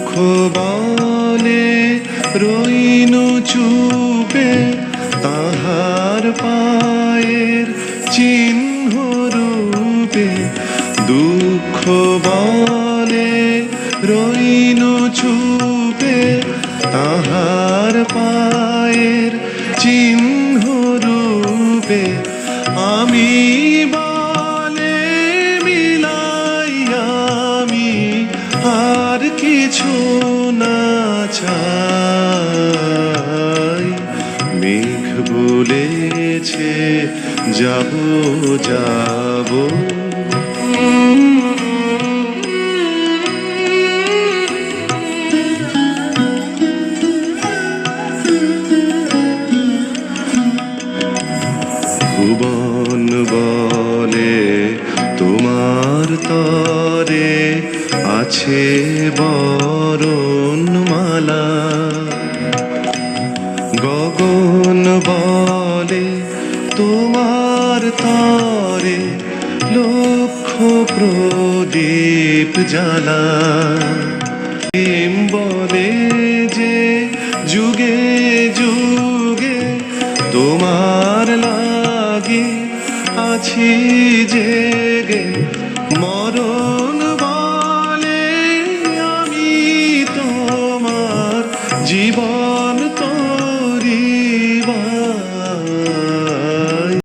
দুঃখ বলে রইনু চুপে তাহার পায়ের চিহ্ন রূপে দুঃখ বলে রইনু চুপে তাহার পায়ের কিছু না চাই। মেঘ বলেছে যাব যাব। ভুবন বলে তোমার তরে আছে বরণ মালা গগন বলে তোমার তরে লক্ষ প্রদীপ জ্বালা। প্রেম বলে যে যুগে যুগে তোমার লাগে আছি যে